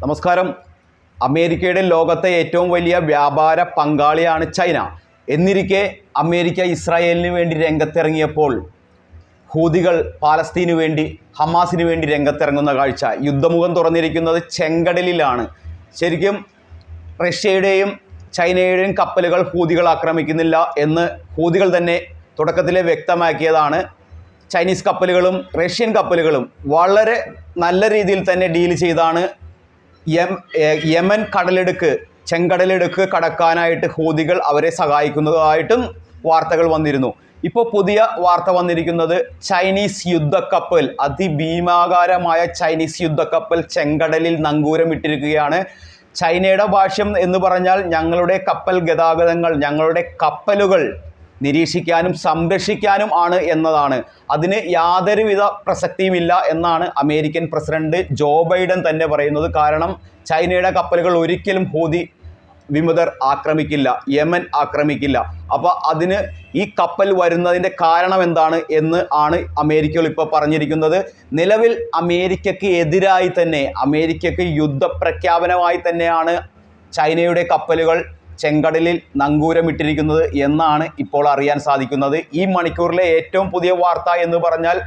നമസ്കാരം. അമേരിക്കയുടെ ലോകത്തെ ഏറ്റവും വലിയ വ്യാപാര പങ്കാളിയാണ് ചൈന. എന്നിരിക്കെ അമേരിക്ക ഇസ്രായേലിന് വേണ്ടി രംഗത്തിറങ്ങിയപ്പോൾ ഹൂതികൾ പാലസ്തീനു വേണ്ടി ഹമാസിന് വേണ്ടി രംഗത്തിറങ്ങുന്ന കാഴ്ച. യുദ്ധമുഖം തുറന്നിരിക്കുന്നത് ചെങ്കടലിലാണ്. ശരിക്കും റഷ്യയുടെയും ചൈനയുടെയും കപ്പലുകൾ ഹൂതികൾ ആക്രമിക്കുന്നില്ല എന്ന് ഹൂതികൾ തന്നെ തുടക്കത്തിലെ വ്യക്തമാക്കിയതാണ്. ചൈനീസ് കപ്പലുകളും റഷ്യൻ കപ്പലുകളും വളരെ നല്ല രീതിയിൽ തന്നെ ഡീൽ ചെയ്താണ്. യമൻ കടലെടുക്ക് ചെങ്കടലെടുക്ക് കടക്കാനായിട്ട് ഹോദികൾ അവരെ സഹായിക്കുന്നതായിട്ടും വാർത്തകൾ വന്നിരുന്നു. ഇപ്പോൾ പുതിയ വാർത്ത വന്നിരിക്കുന്നത് ചൈനീസ് യുദ്ധക്കപ്പൽ അതിഭീമാകാരമായ ചൈനീസ് യുദ്ധക്കപ്പൽ ചെങ്കടലിൽ നങ്കൂരം ഇട്ടിരിക്കുകയാണ്. ചൈനയുടെ ഭാഷ്യം എന്ന് പറഞ്ഞാൽ ഞങ്ങളുടെ കപ്പൽ ഗതാഗതങ്ങൾ ഞങ്ങളുടെ കപ്പലുകൾ നിരീക്ഷിക്കാനും സംരക്ഷിക്കാനും ആണ് എന്നതാണ്. അതിന് യാതൊരുവിധ പ്രസക്തിയുമില്ല എന്നാണ് അമേരിക്കൻ പ്രസിഡന്റ് ജോ ബൈഡൻ തന്നെ പറയുന്നത്. കാരണം ചൈനയുടെ കപ്പലുകൾ ഒരിക്കലും ഹൂതി വിമതർ ആക്രമിക്കില്ല യമൻ ആക്രമിക്കില്ല. അപ്പോൾ അതിന് ഈ കപ്പൽ വരുന്നതിന്റെ കാരണം എന്താണ് എന്ന് ആണ് അമേരിക്കകൾ ഇപ്പോൾ പറഞ്ഞിരിക്കുന്നത്. നിലവിൽ അമേരിക്കയ്ക്ക് എതിരായി തന്നെ അമേരിക്കയ്ക്ക് യുദ്ധപ്രഖ്യാപനമായി തന്നെയാണ് ചൈനയുടെ കപ്പലുകൾ ചെങ്കടലിൽ നങ്കൂരമിട്ടിരിക്കുന്നത് എന്നാണ് ഇപ്പോൾ അറിയാൻ സാധിക്കുന്നത്. ഈ മണിക്കൂറിലെ ഏറ്റവും പുതിയ വാർത്ത എന്ന് പറഞ്ഞാൽ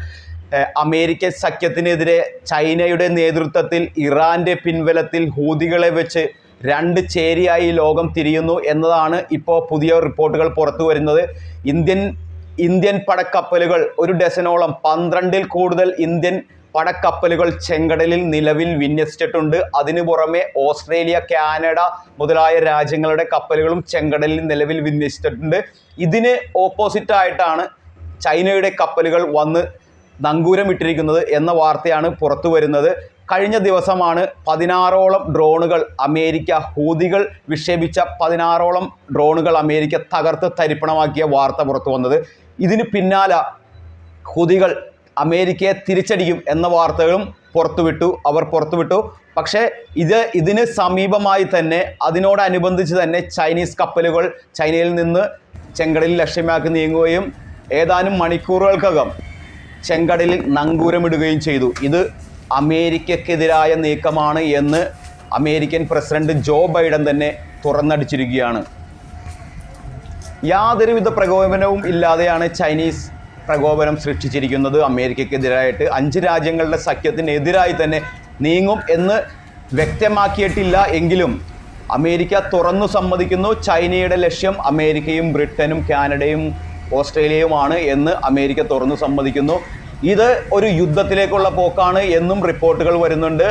അമേരിക്കൻ സഖ്യത്തിനെതിരെ ചൈനയുടെ നേതൃത്വത്തിൽ ഇറാന്റെ പിൻവലത്തിൽ ഹൂതികളെ വെച്ച് രണ്ട് ചേരിയായി ലോകം തിരിയുന്നു എന്നതാണ് ഇപ്പോൾ പുതിയ റിപ്പോർട്ടുകൾ പുറത്തു വരുന്നത്. ഇന്ത്യൻ ഇന്ത്യൻ പടക്കപ്പലുകൾ ഒരു ഡസനോളം പന്ത്രണ്ടിൽ കൂടുതൽ ഇന്ത്യൻ പടക്കപ്പലുകൾ ചെങ്കടലിൽ നിലവിൽ വിന്യസിച്ചിട്ടുണ്ട്. അതിനു പുറമെ ഓസ്ട്രേലിയ കാനഡ മുതലായ രാജ്യങ്ങളുടെ കപ്പലുകളും ചെങ്കടലിൽ നിലവിൽ വിന്യസിച്ചിട്ടുണ്ട്. ഇതിന് ഓപ്പോസിറ്റ് ആയിട്ടാണ് ചൈനയുടെ കപ്പലുകൾ വന്ന് നങ്കൂരമിട്ടിരിക്കുന്നത് എന്ന വാർത്തയാണ് പുറത്തു വരുന്നത്. കഴിഞ്ഞ ദിവസമാണ് പതിനാറോളം ഡ്രോണുകൾ അമേരിക്ക ഹൂതികൾ വിക്ഷേപിച്ച പതിനാറോളം ഡ്രോണുകൾ അമേരിക്ക തകർത്ത് തരിപ്പണമാക്കിയ വാർത്ത പുറത്തു വന്നത്. ഇതിന് പിന്നാലെ ഹുതികൾ അമേരിക്കയെ തിരിച്ചടിക്കും എന്ന വാർത്തകളും പുറത്തുവിട്ടു അവർ പുറത്തുവിട്ടു. പക്ഷേ ഇത് ഇതിന് സമീപമായി തന്നെ അതിനോടനുബന്ധിച്ച് തന്നെ ചൈനീസ് കപ്പലുകൾ ചൈനയിൽ നിന്ന് ചെങ്കടലിൽ ലക്ഷ്യമാക്കി നീങ്ങുകയും ഏതാനും മണിക്കൂറുകൾക്കകം ചെങ്കടലിൽ നങ്കൂരമിടുകയും ചെയ്തു. ഇത് അമേരിക്കക്കെതിരായ നീക്കമാണ് എന്ന് അമേരിക്കൻ പ്രസിഡന്റ് ജോ ബൈഡൻ തന്നെ തുറന്നടിച്ചിരിക്കുകയാണ്. യാതൊരുവിധ പ്രകോപനവും ഇല്ലാതെയാണ് ചൈനീസ് പ്രകോപനം സൃഷ്ടിച്ചിരിക്കുന്നത് അമേരിക്കക്കെതിരായിട്ട് അഞ്ച് രാജ്യങ്ങളുടെ സഖ്യത്തിനെതിരായി തന്നെ നീങ്ങും എന്ന് വ്യക്തമാക്കിയിട്ടില്ല എങ്കിലും അമേരിക്ക തുറന്നു സമ്മതിക്കുന്നു. ചൈനയുടെ ലക്ഷ്യം അമേരിക്കയും ബ്രിട്ടനും കാനഡയും ഓസ്ട്രേലിയയുമാണ് എന്ന് അമേരിക്ക തുറന്നു സമ്മതിക്കുന്നു. ഇത് ഒരു യുദ്ധത്തിലേക്കുള്ള പോക്കാണ് എന്നും റിപ്പോർട്ടുകൾ വരുന്നുണ്ട്.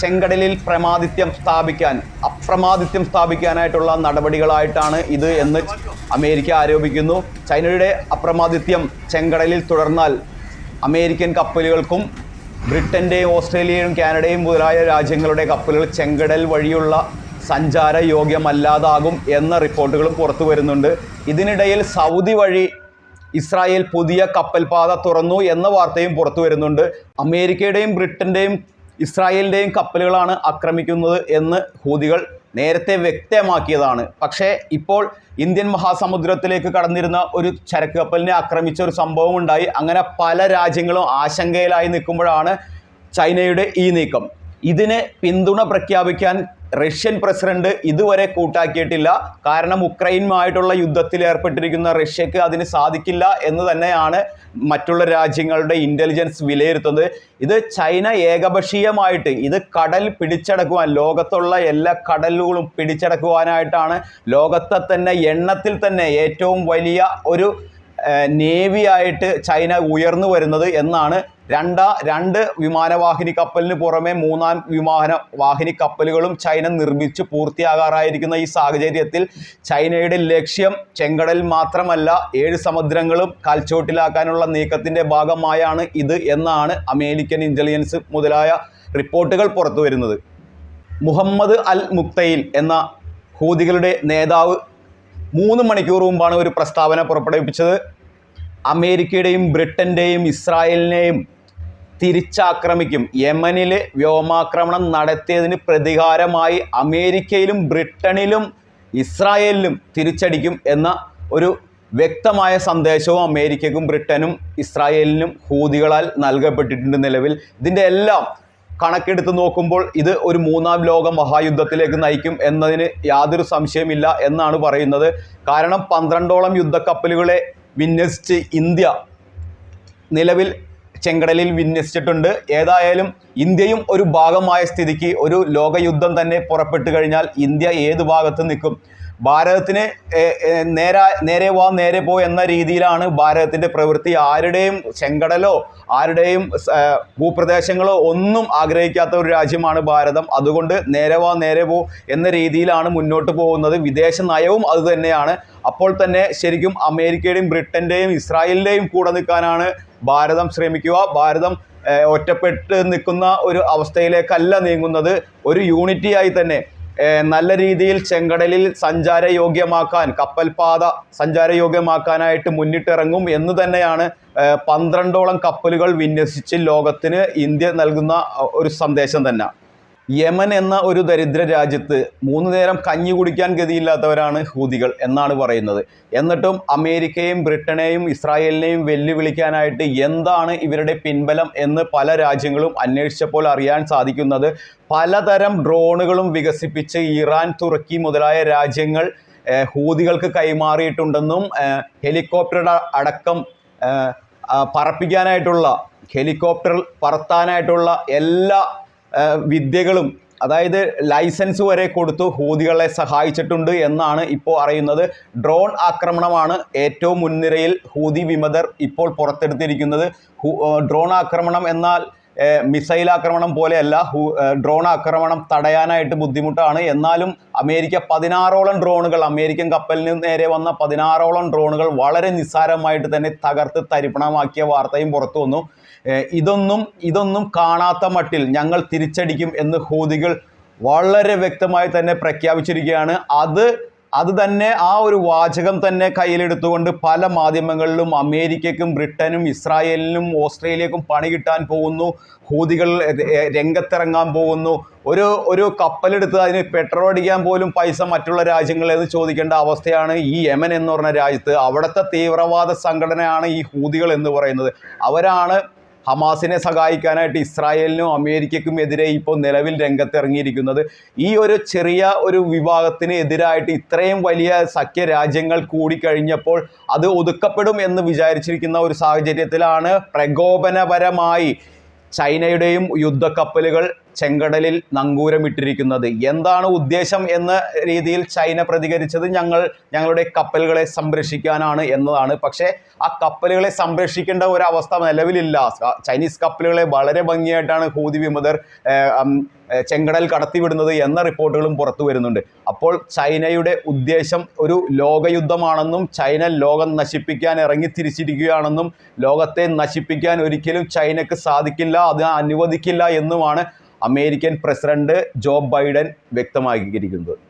ചെങ്കടലിൽ പ്രമാദിത്യം സ്ഥാപിക്കാൻ അപ്രമാദിത്യം സ്ഥാപിക്കാനായിട്ടുള്ള നടപടികളായിട്ടാണ് ഇത് എന്ന് അമേരിക്ക ആരോപിക്കുന്നു. ചൈനയുടെ അപ്രമാദിത്യം ചെങ്കടലിൽ തുടർന്നാൽ അമേരിക്കൻ കപ്പലുകൾക്കും ബ്രിട്ടന്റെയും ഓസ്ട്രേലിയയും കാനഡയും മുതലായ രാജ്യങ്ങളുടെ കപ്പലുകൾ ചെങ്കടൽ വഴിയുള്ള സഞ്ചാര യോഗ്യമല്ലാതാകും എന്ന റിപ്പോർട്ടുകളും പുറത്തു വരുന്നുണ്ട്. ഇതിനിടയിൽ സൗദി വഴി ഇസ്രായേൽ പുതിയ കപ്പൽപാത തുറന്നു എന്ന വാർത്തയും പുറത്തു വരുന്നുണ്ട്. അമേരിക്കയുടെയും ബ്രിട്ടന്റെയും ഇസ്രായേലിന്റെയും കപ്പലുകളാണ് ആക്രമിക്കുന്നത് എന്ന് ഹൂതികൾ നേരത്തെ വ്യക്തമാക്കിയതാണ്. പക്ഷേ ഇപ്പോൾ ഇന്ത്യൻ മഹാസമുദ്രത്തിലേക്ക് കടന്നിരുന്ന ഒരു ചരക്ക് കപ്പലിനെ ആക്രമിച്ച ഒരു സംഭവം ഉണ്ടായി. അങ്ങനെ പല രാജ്യങ്ങളും ആശങ്കയിലായി നിൽക്കുമ്പോഴാണ് ചൈനയുടെ ഈ നീക്കം. ഇതിന് പിന്തുണ പ്രഖ്യാപിക്കാൻ റഷ്യൻ പ്രസിഡന്റ് ഇതുവരെ കൂട്ടാക്കിയിട്ടില്ല. കാരണം ഉക്രൈനുമായിട്ടുള്ള യുദ്ധത്തിൽ ഏർപ്പെട്ടിരിക്കുന്ന റഷ്യക്ക് അതിന് സാധിക്കില്ല എന്ന് തന്നെയാണ് മറ്റുള്ള രാജ്യങ്ങളുടെ ഇന്റലിജൻസ് വിലയിരുത്തുന്നത്. ഇത് ചൈന ഏകപക്ഷീയമായിട്ട് ഇത് കടൽ പിടിച്ചടക്കുവാൻ ലോകത്തുള്ള എല്ലാ കടലുകളും പിടിച്ചടക്കുവാനായിട്ടാണ് ലോകത്തെ തന്നെ എണ്ണത്തിൽ തന്നെ ഏറ്റവും വലിയ ഒരു നേവിയായിട്ട് ചൈന ഉയർന്നു വരുന്നത് എന്നാണ് രണ്ടാ രണ്ട് വിമാനവാഹിനി കപ്പലിന് പുറമെ മൂന്നാം വിമാന വാഹിനി കപ്പലുകളും ചൈന നിർമ്മിച്ച് പൂർത്തിയാകാറായിരിക്കുന്ന ഈ സാഹചര്യത്തിൽ ചൈനയുടെ ലക്ഷ്യം ചെങ്കടൽ മാത്രമല്ല ഏഴ് സമുദ്രങ്ങളും കാൽച്ചുവട്ടിലാക്കാനുള്ള നീക്കത്തിന്റെ ഭാഗമായാണ് ഇത് എന്നാണ് അമേരിക്കൻ ഇന്റലിജൻസ് മുതലായ റിപ്പോർട്ടുകൾ പുറത്തു വരുന്നത്. മുഹമ്മദ് അൽ മുക്തയിൽ എന്ന ഹൂതികളുടെ നേതാവ് മൂന്ന് മണിക്കൂർ മുമ്പാണ് ഒരു പ്രസ്താവന പുറപ്പെടുവിപ്പിച്ചത്. അമേരിക്കയുടെയും ബ്രിട്ടന്റെയും ഇസ്രായേലിനെയും തിരിച്ചാക്രമിക്കും. യമനിൽ വ്യോമാക്രമണം നടത്തിയതിന് പ്രതികാരമായി അമേരിക്കയിലും ബ്രിട്ടനിലും ഇസ്രായേലിലും തിരിച്ചടിക്കും എന്ന ഒരു വ്യക്തമായ സന്ദേശവും അമേരിക്കക്കും ബ്രിട്ടനും ഇസ്രായേലിനും ഹൂതികളാൽ നൽകപ്പെട്ടിട്ടുണ്ട് നിലവിൽ. ഇതിന്റെ എല്ലാം കണക്കെടുത്ത് നോക്കുമ്പോൾ ഇത് ഒരു മൂന്നാം ലോക മഹായുദ്ധത്തിലേക്ക് നയിക്കും എന്നതിന് യാതൊരു സംശയമില്ല എന്നാണ് പറയുന്നത്. കാരണം പന്ത്രണ്ടോളം യുദ്ധക്കപ്പലുകളെ വിന്യസിച്ച് ഇന്ത്യ നിലവിൽ ചെങ്കടലിൽ വിന്യസിച്ചിട്ടുണ്ട്. ഏതായാലും ഇന്ത്യയും ഒരു ഭാഗമായ സ്ഥിതിക്ക് ഒരു ലോകയുദ്ധം തന്നെ പുറപ്പെട്ടു കഴിഞ്ഞാൽ ഇന്ത്യ ഏത് ഭാഗത്ത് നിൽക്കും? ഭാരതത്തിന് നേരാ നേരെ വാ നേരെ പോ എന്ന രീതിയിലാണ് ഭാരതത്തിന്റെ പ്രവൃത്തി. ആരുടെയും ചെങ്കടലോ ആരുടെയും ഭൂപ്രദേശങ്ങളോ ഒന്നും ആഗ്രഹിക്കാത്ത ഒരു രാജ്യമാണ് ഭാരതം. അതുകൊണ്ട് നേരെ വാ നേരെ പോ എന്ന രീതിയിലാണ് മുന്നോട്ട് പോകുന്നത്. വിദേശ നയവും അതുതന്നെയാണ് അപ്പോൾ തന്നെ ശരിക്കും അമേരിക്കയുടെയും ബ്രിട്ടന്റെയും ഇസ്രായേലിന്റെയും കൂടെ നിൽക്കാനാണ് ഭാരതം ശ്രമിക്കുക. ഭാരതം ഒറ്റപ്പെട്ട് നിൽക്കുന്ന ഒരു അവസ്ഥയിലേക്കല്ല നീങ്ങുന്നത്. ഒരു യൂണിറ്റിയായി തന്നെ നല്ല രീതിയിൽ ചെങ്കടലിൽ സഞ്ചാരയോഗ്യമാക്കാൻ കപ്പൽപാത സഞ്ചാരയോഗ്യമാക്കാനായിട്ട് മുന്നിട്ടിറങ്ങും എന്ന് തന്നെയാണ് പന്ത്രണ്ടോളം കപ്പലുകൾ വിന്യസിച്ച് ലോകത്തിന് ഇന്ത്യ നൽകുന്ന ഒരു സന്ദേശം തന്നെ. യമൻ എന്ന ഒരു ദരിദ്ര രാജ്യത്ത് മൂന്ന് നേരം കഞ്ഞി കുടിക്കാൻ ഗതിയില്ലാത്തവരാണ് ഹൂതികൾ എന്നാണ് പറയുന്നത്. എന്നിട്ടും അമേരിക്കയും ബ്രിട്ടനെയും ഇസ്രായേലിനെയും വെല്ലുവിളിക്കാനായിട്ട് എന്താണ് ഇവരുടെ പിൻബലം എന്ന് പല രാജ്യങ്ങളും അന്വേഷിച്ചപ്പോൾ അറിയാൻ സാധിക്കുന്നത് പലതരം ഡ്രോണുകളും വികസിപ്പിച്ച് ഇറാൻ തുർക്കി മുതലായ രാജ്യങ്ങൾ ഹൂതികൾക്ക് കൈമാറിയിട്ടുണ്ടെന്നും ഹെലികോപ്റ്റർ അടക്കം പറപ്പിക്കാനായിട്ടുള്ള ഹെലികോപ്റ്റർ പറത്താനായിട്ടുള്ള എല്ലാ വിദ്യകളും അതായത് ലൈസൻസ് വരെ കൊടുത്തു ഹൂതികളെ സഹായിച്ചിട്ടുണ്ട് എന്നാണ് ഇപ്പോൾ അറിയുന്നത്. ഡ്രോൺ ആക്രമണമാണ് ഏറ്റവും മുൻനിരയിൽ ഹൂതി വിമതർ ഇപ്പോൾ പുറത്തെടുത്തിരിക്കുന്നത്. ഡ്രോൺ ആക്രമണം എന്നാൽ മിസൈൽ ആക്രമണം പോലെയല്ല ഡ്രോൺ ആക്രമണം തടയാനായിട്ട് ബുദ്ധിമുട്ടാണ്. എന്നാലും അമേരിക്ക പതിനാറോളം ഡ്രോണുകൾ അമേരിക്കൻ കപ്പലിന് നേരെ വന്ന പതിനാറോളം ഡ്രോണുകൾ വളരെ നിസ്സാരമായിട്ട് തന്നെ തകർത്ത് തരിപ്പണമാക്കിയ വാർത്തയും പുറത്തു വന്നു. ഇതൊന്നും ഇതൊന്നും കാണാത്ത മട്ടിൽ ഞങ്ങൾ തിരിച്ചടിക്കും എന്ന് ഹൂതികൾ വളരെ വ്യക്തമായി തന്നെ പ്രഖ്യാപിച്ചിരിക്കുകയാണ്. അത് അത് തന്നെ ആ ഒരു വാചകം തന്നെ കയ്യിലെടുത്തുകൊണ്ട് പല മാധ്യമങ്ങളിലും അമേരിക്കയ്ക്കും ബ്രിട്ടനും ഇസ്രായേലിനും ഓസ്ട്രേലിയക്കും പണി കിട്ടാൻ പോകുന്നു. ഹൂതികൾ രംഗത്തിറങ്ങാൻ പോകുന്നു. ഒരു ഒരു കപ്പലെടുത്ത് അതിന് പെട്രോൾ അടിക്കാൻ പോലും പൈസ മറ്റുള്ള രാജ്യങ്ങളിൽ നിന്ന് ചോദിക്കേണ്ട അവസ്ഥയാണ് ഈ യമൻ എന്ന് പറഞ്ഞ രാജ്യത്ത്. അവിടുത്തെ തീവ്രവാദ സംഘടനയാണ് ഈ ഹൂതികൾ എന്ന് പറയുന്നത്. അവരാണ് ഹമാസിനെ സഹായിക്കാനായിട്ട് ഇസ്രായേലിനും അമേരിക്കയ്ക്കും എതിരെ ഇപ്പോൾ നിലവിൽ രംഗത്തിറങ്ങിയിരിക്കുന്നത്. ഈ ഒരു ചെറിയ ഒരു വിഭാഗത്തിന് എതിരായിട്ട് ഇത്രയും വലിയ സഖ്യ രാജ്യങ്ങൾ കൂടിക്കഴിഞ്ഞപ്പോൾ അത് ഒതുക്കപ്പെടും എന്ന് വിചാരിച്ചിരിക്കുന്ന ഒരു സാഹചര്യത്തിലാണ് പ്രകോപനപരമായി ചൈനയുടെയും യുദ്ധക്കപ്പലുകൾ ചെങ്കടലിൽ നങ്കൂരമിട്ടിരിക്കുന്നത്. എന്താണ് ഉദ്ദേശം എന്ന രീതിയിൽ ചൈന പ്രതികരിച്ചത് ഞങ്ങൾ ഞങ്ങളുടെ കപ്പലുകളെ സംരക്ഷിക്കാനാണ് എന്നതാണ്. പക്ഷേ ആ കപ്പലുകളെ സംരക്ഷിക്കേണ്ട ഒരു അവസ്ഥ നിലവിലില്ല ചൈനീസ് കപ്പലുകളെ വളരെ ഭംഗിയായിട്ടാണ് ഹൂതി വിമതർ ചെങ്കടൽ കടത്തിവിടുന്നത് എന്ന റിപ്പോർട്ടുകളും പുറത്തു വരുന്നുണ്ട്. അപ്പോൾ ചൈനയുടെ ഉദ്ദേശം ഒരു ലോകയുദ്ധമാണെന്നും ചൈന ലോകം നശിപ്പിക്കാൻ ഇറങ്ങി തിരിച്ചിരിക്കുകയാണെന്നും ലോകത്തെ നശിപ്പിക്കാൻ ഒരിക്കലും ചൈനക്ക് സാധിക്കില്ല അത് അനുവദിക്കില്ല എന്നുമാണ് അമേരിക്കൻ പ്രസിഡന്റ് ജോ ബൈഡൻ വ്യക്തമാക്കിയിരിക്കുന്നത്.